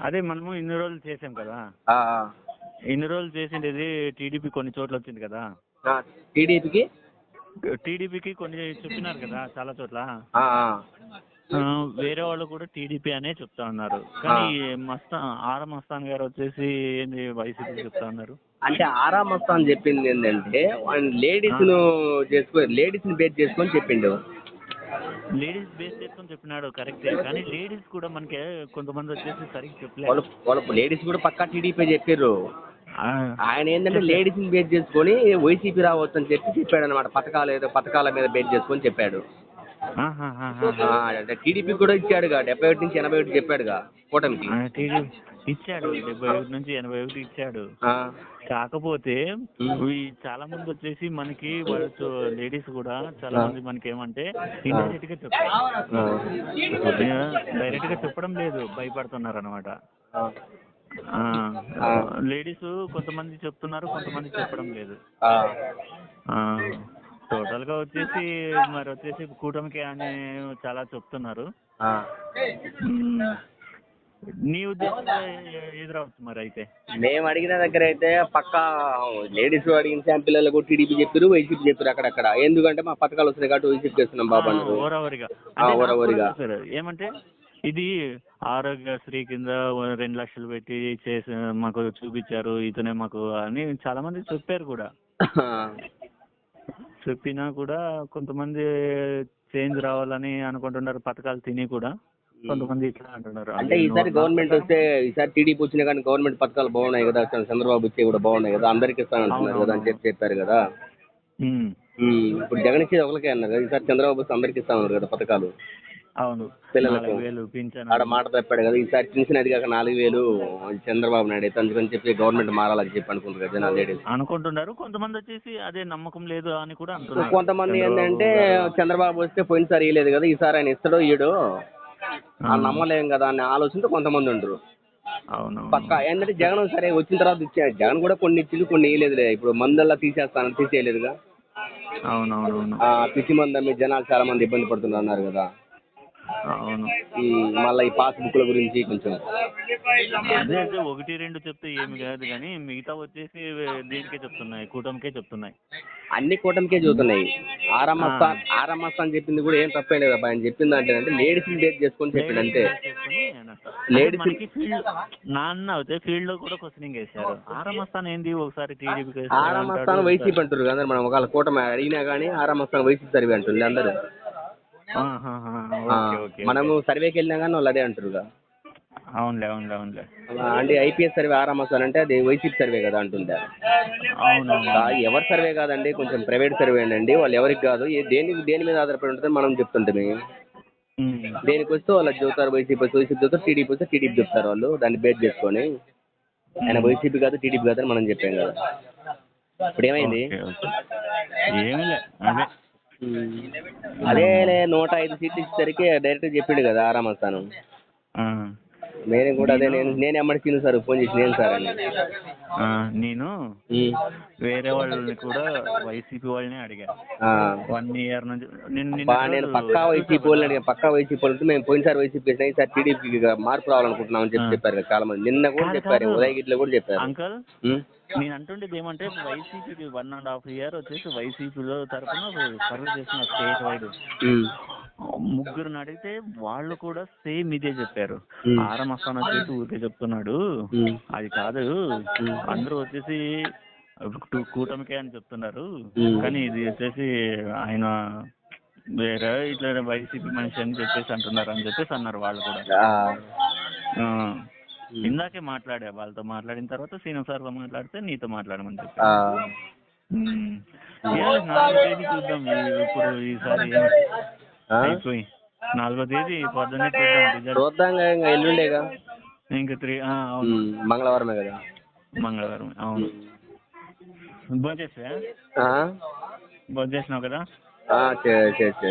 అదే మనము ఇన్ని రోజులు చేసాం కదా. ఇన్ని రోజులు చేసిండేది టీడీపీ కొన్ని చోట్ల వచ్చింది కదా. టీడీపీకి? టీడీపీకి కొన్ని చెప్పినారు కదా చాలా చోట్ల. వేరే వాళ్ళు కూడా టీడీపీ అనే చెప్తా ఉన్నారు కానీ మస్తా ఆర్ మస్తాన్ గారు వచ్చేసి ఏంది వైసీపీ చెప్తా ఉన్నారు అంటే ఆరా మస్తాన్ చెప్పింది ఏంటంటే లేడీస్ను చేసుకో లేడీస్ని బేస్ చేసుకొని చెప్పిండు. లేడీస్ బేస్ చేసుకొని చెప్పినాడు కరెక్టే. కానీ లేడీస్ కూడా మనకి కొంతమంది వచ్చేసి సరిగ్గా చెప్పలేదు వాళ్ళు వాళ్ళు లేడీస్ కూడా పక్కా టీడీపీ చెప్పారు ఆయన ఏంటంటే లేడీస్ని బేస్ చేసుకొని వైసీపీ రావచ్చు అని చెప్పి చెప్పాడు అనమాట పథకాలు ఏదో పథకాల మీద బేస్ చేసుకొని చెప్పాడు. అంటే టీడీపీ కూడా ఇచ్చాడుగా. డెబ్బై ఒకటి నుంచి ఎనభై ఒకటి చెప్పాడుగా కూటమికి. ఇచ్చాడు. డెబ్బై ఒకటి నుంచి ఎనభై ఒకటి ఇచ్చాడు కాకపోతే చాలా మంది వచ్చేసి మనకి వాళ్ళతో లేడీస్ కూడా చాలా మంది మనకి ఏమంటే ఇండైరెక్ట్గా చెప్తారు ఆ. డైరెక్ట్గా చెప్పడం లేదు. భయపడుతున్నారు అనమాట. లేడీస్ కొంతమంది చెప్తున్నారు కొంతమంది చెప్పడం లేదు. ఆ. టోటల్గా వచ్చేసి మరి వచ్చేసి కూటమికి అని చాలా చెప్తున్నారు. నీ ఉద్దేశంలో ఏ- ఏది రావచ్చు మరి అయితే? మేము అడిగిన దగ్గర అయితే పక్కా లేడీస్ అడిగిన శాంపిల్లకు టీడీపీ చెప్పారు వైసీపీ చెప్పారు అక్కడక్కడ. ఎందుకంటే మా పథకాలు వస్తున్నాయి కాబట్టి వైసీపీ చేస్తున్నాం బాబు ఓరవరిగా. ఏమంటే ఇది ఆరోగ్యశ్రీ కింద రెండు లక్షలు పెట్టి చేసి మాకు చూపించారు ఇతనే మాకు అని చాలా మంది చెప్పారు కూడా. చెప్పినా కూడా కొంతమంది చేంజ్ రావాలని అనుకుంటున్నారు పథకాలు తిని కూడా కొంతమంది ఇట్లా అంటున్నారు. అంటే ఈసారి గవర్నమెంట్ వస్తే ఈసారి టీడీపీ వచ్చినా కానీ గవర్నమెంట్ పథకాలు బాగున్నాయి కదా చంద్రబాబు వచ్చే కూడా బాగున్నాయి కదా అందరికి ఇస్తానంటున్నారు కదా అని చెప్పి చెప్పారు కదా. ఇప్పుడు జగన్ ఇచ్చేది ఒకరికే అన్నారు కదా ఈసారి చంద్రబాబు అందరికి ఇస్తామన్నారు కదా పథకాలు. అవును. పిల్లలకు. వేలు పింఛన్ ఆడ మాట తప్పాడు కదా ఈసారి అది కాక నాలుగు వేలు చంద్రబాబు నాయుడు అయితే అందుకని చెప్పి గవర్నమెంట్ మారాలని చెప్పి అనుకుంటారు కదా జనాలు లేడీస్. అనుకుంటున్నారు. కొంతమంది వచ్చేసి అదే నమ్మకం లేదు అని కూడా అంటున్నారు. కొంతమంది ఏంటంటే. చంద్రబాబు వస్తే పోయినసారి ఇవ్వలేదు కదా ఈసారి ఆయన ఇస్తాడో ఇయ్యడో నమ్మలేం కదా అనే ఆలోచనతో కొంతమంది ఉండరు. అవును పక్క ఏంటంటే జగన్ సరే వచ్చిన తర్వాత ఇచ్చాడు జగన్ కూడా కొన్ని ఇచ్చిండు కొన్ని ఇవ్వలేదులే ఇప్పుడు మందల్లా తీసేస్తానని తీసేయలేదుగా. అవునవునవును. ఆ పిచ్చి మంది జనాలు చాలా మంది ఇబ్బంది పడుతున్నారు అన్నారు కదా. అవును. ఉమ్, మళ్ళీ ఈ పాస్ బుక్ల గురించి కొంచెం. అదే అదే ఒకటి రెండు చెప్తే ఏమి కాదు కానీ మిగతా వచ్చేసి దీనికే చెప్తున్నాయి కూటమికే చెప్తున్నాయి. అన్ని కూటమికే చూస్తున్నాయి ఆరమ్మస్థాన్ ఆరమ్మస్థాన్ చెప్పింది కూడా ఏం తప్పే లేదు అబ్బాయి ఆయన చెప్పింది అంటే అంటే లేడీస్ బేస్ చేసుకొని చెప్పిండు అంతే. లేడీస్ Ladies- మనకి ఫీల్డ్ నాన్న అయితే ఫీల్డ్లో కూడా క్వశ్చనింగ్ వేశారు ఆరమస్తాన్ ఏంది ఒకసారి టీడీపీకి ఆరమ్మస్థానం వైసీపీ అంటారు కదా మనం ఒకవేళ కూటమి అడిగినా కానీ ఆరమ్మస్థానం వైసీపీ సర్వే అంటుంది అందరూ. మనము సర్వేకి వెళ్ళినా కానీ వాళ్ళు అదే అంటారుగా అవునులే అవునులే అవునులే. అంటే ఐపీఎస్ సర్వే ఆరమ్మస్థానం అంటే అది వైసీపీ సర్వే కదా అంటుందా అవునవును. ఆ, ఎవరి సర్వే కాదండి కొంచెం ప్రైవేట్ సర్వే అండి వాళ్ళు ఎవరికి కాదు. దేని దేని మీద ఆధారపడి ఉంటుంది మనం చెప్తుంటే ఉమ్. దేనికి వస్తే వాళ్ళు అది చెబుతారు వైసీపీ వస్తే వైసీపీ చెబుతారు టీడీపీ వస్తే టీడీపీ చెప్తారు వాళ్ళు దాన్ని బేస్ చేసుకొని. ఆయన వైసీపీ కాదు టీడీపీ కాదు అని మనం చెప్పాం కదా. ఇప్పుడు ఏమైంది? అదే నూట ఐదు సీట్లు ఇచ్చేసరికి డైరెక్ట్ చెప్పిండు కదా ఆరామ స్థానం ఆ. నేను కూడా అదే నేను నేను ఎమ్మడి తిను సార్ ఫోన్ చేసి నేను సార్ అని ఆ, నేను. వేరే వాళ్ళని కూడా వైసీపీ వాళ్ళని అడిగా ఆ. వన్ ఇయర్ నుంచి నేను పక్కా వైసీపీ వాళ్ళని అడిగాను. పక్కా వైసీపీ వాళ్ళు మేము పోయినసారి వైసీపీ వేసినా ఈసారి టీడీపీకి మార్పు రావాలనుకుంటున్నాం అని చెప్పి. చెప్పారు చాలా మంది నిన్న కూడా చెప్పారు. ఉదయగిరిలో కూడా చెప్పారు అంకల్. నేను అంటుండేది ఏమంటే వైసీపీకి వన్ అండ్ హాఫ్ ఇయర్ వచ్చేసి వైసీపీలో తరఫున సర్వే చేస్తున్న స్టేట్ వైడ్ ఉమ్. ముగ్గురిని అడిగితే వాళ్ళు కూడా సేమ్ ఇదే చెప్పారు. ఆరం వస్తాను వచ్చేసి ఊరికే చెప్తున్నాడు. అది కాదు అందరూ వచ్చేసి కూటమికే అని చెప్తున్నారు. కానీ ఇది వచ్చేసి ఆయన వేరే ఇట్లా వైసీపీ మనిషి అని చెప్పేసి అంటున్నారు అని చెప్పేసి అన్నారు వాళ్ళు కూడా. ఇందాకే మాట్లాడా వాళ్ళతో మాట్లాడిన తర్వాత సీనియర్ సార్తో మాట్లాడితే నీతో మాట్లాడమని చెప్పి నాలుగో తేదీ చూద్దాం ఇప్పుడు ఈసారి? అయిపోయి. నాలుగో తేదీ పొద్దున్నే చూద్దాం ఇంకా ఎల్లుండేగా? ఇంకా త్రీ అవును. మంగళవారమే కదా? మంగళవారం అవును. భోంచేసా ఆ? భోంచేసినావు కదా? చేసా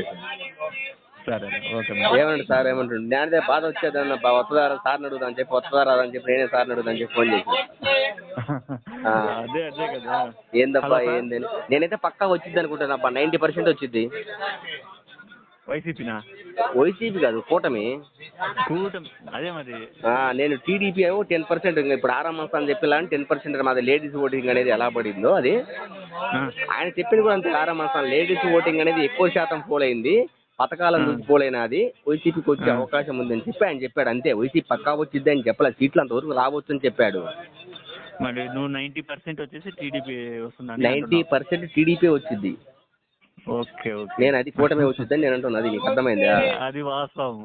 సరే ఓకే ఏమంటాడు సార్ ఏమంటాడు నేనదే బాధ వచ్చేదన్న బా వస్తుందారా సార్ని అడుగుదా అని చెప్పి వస్తుందా రాదా అని చెప్పి నేనే సార్ని అడుగుదా అని చెప్పి ఫోన్. అదే అదే కదా. ఏందబ్బా. ఏందని? నేనైతే పక్కా వచ్చింది అనుకుంటాను అబ్బా నైంటీ పర్సెంట్ వచ్చింది వైసీపీనా? వైసీపీ కాదు కూటమి. కూటమి. అదే మరి. ఆ, నేను టీడీపీ ఏమో టెన్ పర్సెంట్ ఇప్పుడు ఆరాం మంత్స్ అని చెప్పి టెన్ పర్సెంట్ మాది లేడీస్ ఓటింగ్ అనేది ఎలా పడిందో అది. ఆయన చెప్పింది కూడా అంతే ఆరాం మంత్స్ లేడీస్ ఓటింగ్ అనేది ఎక్కువ శాతం పోల్ అయింది. పథకాలను చూసి పోలైనది వైసీపీకి వచ్చే. అవకాశం ఉందని చెప్పి ఆయన చెప్పాడు. అంతే వైసీపీ పక్కా వచ్చింది అని చెప్పలేదు సీట్లు అంతవరకు రావచ్చు అని చెప్పాడు. మరి నువ్వు నైంటీ పర్సెంట్ వచ్చేసి టీడీపీ వస్తుందని నైంటీ అంటున్నావు. పర్సెంట్ టీడీపీ వచ్చింది ఓకే ఓకే. నేను అది కూటమి వచ్చిందని నేను అంటున్నా. అది నీకు అర్థమైందా? అది వాస్తవం.